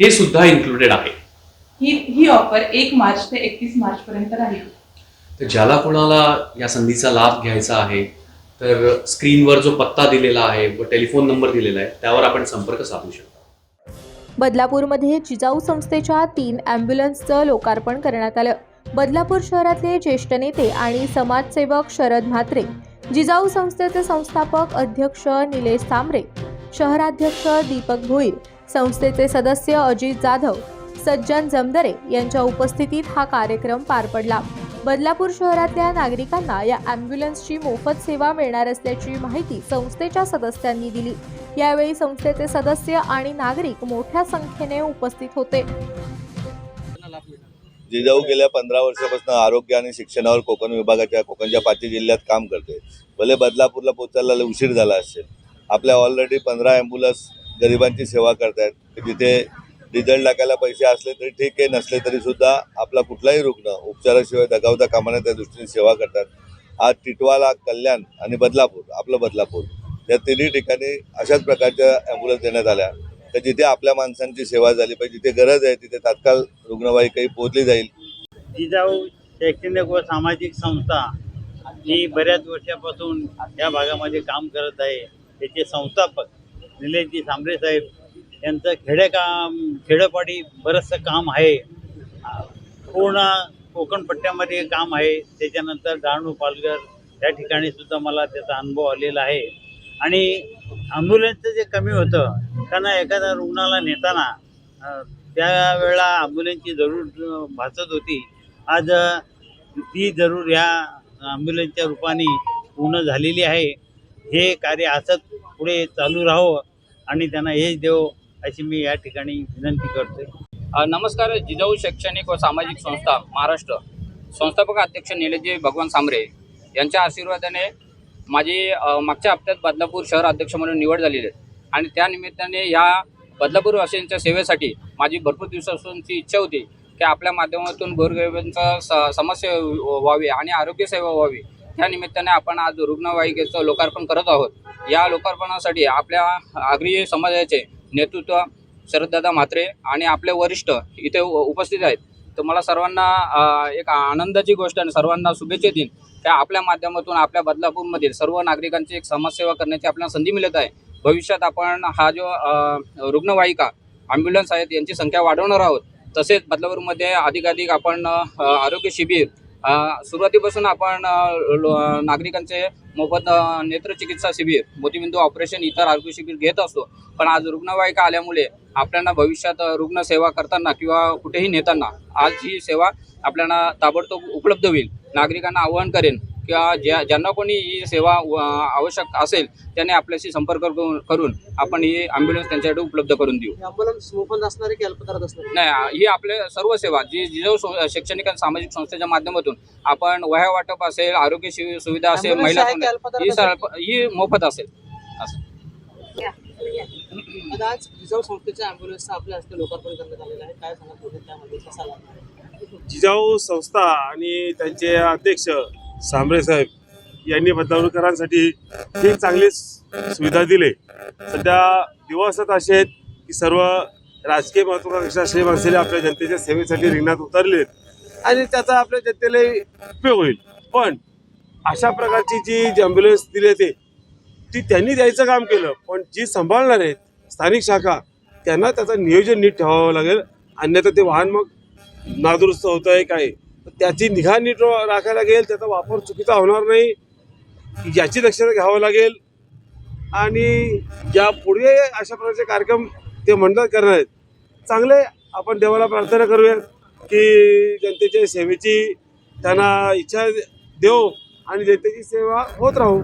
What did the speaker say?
हे सुद्धा इन्क्लुडेड आहे. ही ही ऑफर एक मार्च ते एकतीस मार्च पर्यंत राहील. तर ज्याला कोणाला या संधीचा लाभ घ्यायचा आहे तर स्क्रीनवर जो पत्ता दिलेला आहे व टेलिफोन नंबर दिलेला आहे त्यावर आपण संपर्क साधू शकता. बदलापूरमध्ये जिजाऊ संस्थेच्या तीन ॲम्ब्युलन्सचं लोकार्पण करण्यात आलं. बदलापूर शहरातले ज्येष्ठ नेते आणि समाजसेवक शरद म्हात्रे जिजाऊ संस्थेचे संस्थापक अध्यक्ष निलेश सांबरे शहराध्यक्ष दीपक भोईर संस्थेचे सदस्य अजित जाधव सज्जन जमदरे यांच्या उपस्थितीत हा कार्यक्रम पार पडला. बदलापूर शहरातल्या नागरिकांना या ॲम्ब्युलन्सची मोफत सेवा मिळणार असल्याची माहिती संस्थेच्या सदस्यांनी दिली. यावेळी संस्थेचे सदस्य आणि नागरिक मोठ्या संख्येने उपस्थित होते. जिजाऊ गेल्या पंधरा वर्षापासून आरोग्य आणि शिक्षणावर कोकण विभागाच्या कोकणच्या पाचही जिल्ह्यात काम करते भले बदलापूरला पोचायला उशीर झाला असेल. आपल्या ऑलरेडी पंधरा ॲम्ब्युलन्स गरिबांची सेवा करतायत. जिथे डिझेल टाकायला पैसे असले तरी ठीक आहे नसले तरी सुद्धा आपला कुठलाही रुग्ण उपचाराशिवाय दगावता कामा नये त्या दृष्टीने सेवा करतात. आज टिटवाला कल्याण आणि बदलापूर आपलं बदलापूर या तिन्ही ठिकाणी अशाच प्रकारच्या ॲम्ब्युलन्स देण्यात आल्या. तर जिथे आपल्या माणसांची सेवा झाली पाहिजे जिथे गरज आहे तिथे तात्काळ रुग्णवाहिकाही पोहोचली जाईल. जिजाऊ शैक्षणिक व सामाजिक संस्था ही बऱ्याच वर्षापासून या भागामध्ये काम करत आहे. त्याचे संस्थापक निलेशजी सांबरे साहेब यांचं खेडेकाम खेडोपाडी बरंचसं काम आहे. पूर्ण कोकणपट्ट्यामध्ये काम आहे. त्याच्यानंतर डहाणू पालघर या ठिकाणी सुद्धा मला त्याचा अनुभव आलेला आहे. आणि ॲम्ब्युलन्सचं जे कमी होतं त्यांना एखाद्या रुग्णाला नेताना त्यावेळेला ॲम्ब्युलन्सची जरूर भासत होती. आज ती जरूर ह्या ॲम्ब्युलन्सच्या रूपाने पूर्ण झालेली आहे. हे कार्य असंच पुढे चालू राहावं आणि त्यांना यश देव अशी मी या ठिकाणी विनंती करतोय. नमस्कार जिजाऊ शैक्षणिक व सामाजिक संस्था महाराष्ट्र. संस्थापक अध्यक्ष निलजी भगवान सांबरे यांच्या आशीर्वादाने माझी मागच्या हप्त्यात बदलापूर शहर अध्यक्ष म्हणून निवड झालेली आहे. आणि त्या निमित्ताने या बदलापूरवासियांच्या सेवेसाठी माझी भरपूर दिवसापासूनची इच्छा होती की आपल्या माध्यमातून गोरगरिबांचा स समस्या व्हावी आणि आरोग्य सेवा व्हावी. त्या निमित्ताने आपण आज रुग्णवाहिकेचं लोकार्पण करत आहोत. या लोकार्पणासाठी आपल्या आगरी समाजाचे नेतृत्व शरददादा म्हात्रे आणि आपले वरिष्ठ इथे उ- उपस्थित आहेत. तर मला सर्वांना एक आनंदाची गोष्ट आणि सर्वांना शुभेच्छा देईन. त्या आपल्या माध्यमातून आपल्या बदलापूरमधील सर्व नागरिकांची एक समाजसेवा करण्याची आपल्याला संधी मिळत आहे. भविष्यात आपण हा जो रुग्णवाहिका ॲम्ब्युलन्स आहेत यांची संख्या वाढवणार आहोत. तसेच बदलापूरमध्ये अधिकाधिक आपण आरोग्य शिबिर सुरुवातीपासून आपण लो- नागरिकांचे मोफत नेत्रचिकित्सा शिबिर मोतीबिंदू ऑपरेशन इतर आरोग्य शिबिर घेत असतो. पण आज रुग्णवाहिका आल्यामुळे आपल्याला भविष्यात रुग्ण रुग्णसेवा करताना किंवा कुठेही नेताना आज ही सेवा आपल्याला ताबडतोब उपलब्ध होईल. नागरिकांना आवाहन करेन किंवा ज्या ज्यांना कोणी ही सेवा आवश्यक असेल त्याने आपल्याशी संपर्क करून करून आपण ही ॲम्ब्युलन्स त्यांच्याकडे उपलब्ध करून देऊ. ॲम्ब्युलन्स मोफत असणार आहे की अल्पदरात असणार? नाही ही आपले सर्व सेवा जी जिजाऊ सं- शैक्षणिक आणि सामाजिक संस्थेच्या माध्यमातून आपण वह्या वाटप असेल आरोग्य सुविधा असेल महिला ही ही मोफत असेल. असं. आज जिजाऊ संस्थेच्या ॲम्ब्युलन्सचं आपल्या हस्ते लोकार्पण करण्यात आलेलं आहे. काय सांगत होते त्यामध्ये कसा लागणार आहे? जिजाऊ संस्था आणि त्यांचे अध्यक्ष सांबरे साहेब यांनी बदलापूरकरांसाठी ही चांगली सुविधा दिली. सध्या दिवस असे आहेत की सर्व राजकीय महत्वाकांक्षा असे माणसाने आपल्या जनतेच्या सेवेसाठी रिंगणात उतरले आणि त्याचा आपल्या जनतेला उपयोग होईल. पण अशा प्रकारची जी जी ॲम्ब्युलन्स दिली ते ती त्यांनी द्यायचं काम केलं पण जी सांभाळणार आहेत स्थानिक शाखा त्यांना त्याचं नियोजन नीट ठेवावं लागेल. अन्यथा ते वाहन मग नादुरुस्त होत आहे काय? त्याची निघा नीट राखायला लागेल त्याचा वापर चुकीचा होणार नाही याची दक्षता घ्यावं लागेल. आणि या पुढे अशा प्रकारचे कार्यक्रम ते मंडळ करणार आहेत. चांगले आपण देवाला प्रार्थना करूयात की जनतेच्या सेवेची त्यांना इच्छा देऊ आणि जनतेची सेवा होत राहू.